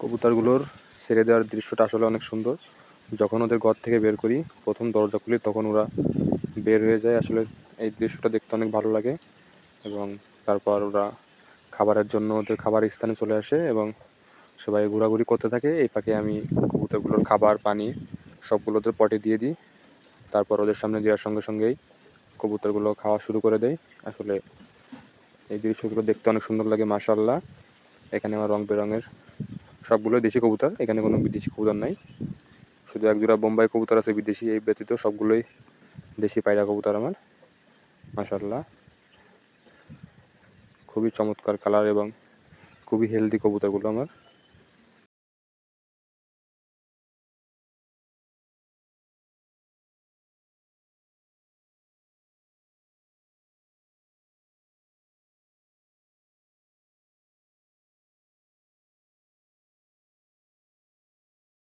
কবুতরগুলোর ছেড়ে দেওয়ার দৃশ্যটা আসলে অনেক সুন্দর। যখন ওদের ঘর থেকে বের করি, প্রথম দরজা খুলি, তখন ওরা বের হয়ে যায়। আসলে এই দৃশ্যটা দেখতে অনেক ভালো লাগে এবং তারপর ওরা খাবারের জন্য ওদের খাবার স্থানে চলে আসে এবং সবাই ঘোরাঘুরি করতে থাকে। এই ফাঁকে আমি কবুতরগুলোর খাবার, পানি সবগুলো ওদের পটে দিয়ে দিই। তারপর ওদের সামনে দেওয়ার সঙ্গে সঙ্গেই কবুতরগুলো খাওয়া শুরু করে দেয়। আসলে এই দৃশ্যগুলো দেখতে অনেক সুন্দর লাগে মাশাল্লাহ এখানে আমার রং বেরঙের সবগুলো দেশি কবুতর, এখানে কোনো বিদেশি কবুতর নাই। শুধু একজোড়া বোম্বাই কবুতর আছে বিদেশি, এই ব্যতীত সবগুলোই দেশি পায়রা কবুতর আমার। মাসাল্লাহ খুবই চমৎকার কালার এবং খুবই হেলদি কবুতরগুলো আমার।